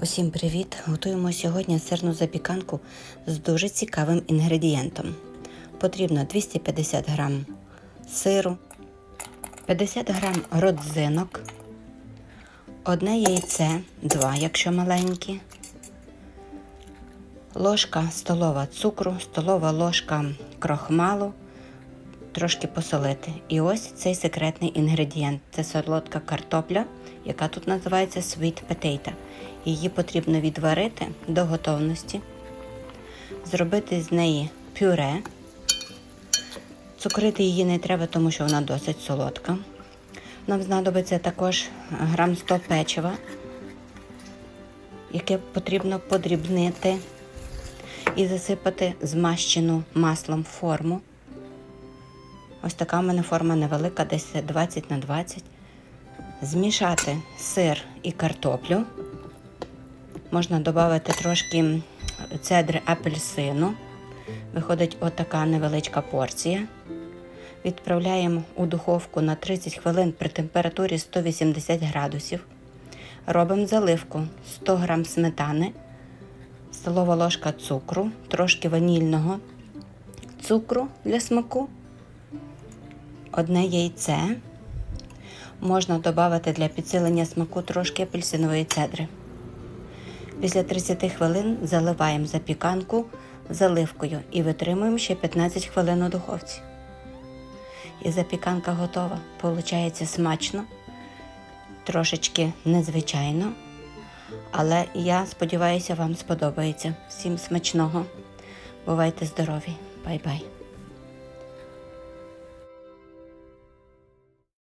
Усім привіт! Готуємо сьогодні сирну запіканку з дуже цікавим інгредієнтом. Потрібно 250 г сиру, 50 г родзинок, одне яйце, два, якщо маленькі, ложка столова цукру, столова ложка крохмалу, трошки посолити. І ось цей секретний інгредієнт це солодка картопля, яка тут називається sweet potato. Її потрібно відварити до готовності, зробити з неї пюре. Цукрити її не треба, тому що вона досить солодка. Нам знадобиться також грам 100 печива, яке потрібно подрібнити і засипати змащену маслом форму. Ось така в мене форма невелика, десь 20 на 20. Змішати сир і картоплю. Можна додати трошки цедри апельсину. Виходить отака невеличка порція. Відправляємо у духовку на 30 хвилин при температурі 180 градусів. Робимо заливку 100 г сметани, столова ложка цукру, трошки ванільного цукру для смаку, одне яйце. Можна додати для підсилення смаку трошки апельсинової цедри. Після 30 хвилин заливаємо запіканку заливкою і витримуємо ще 15 хвилин у духовці. І запіканка готова. Получається смачно, трошечки незвичайно. Але я сподіваюся, вам сподобається. Всім смачного. Бувайте здорові. Бай-бай.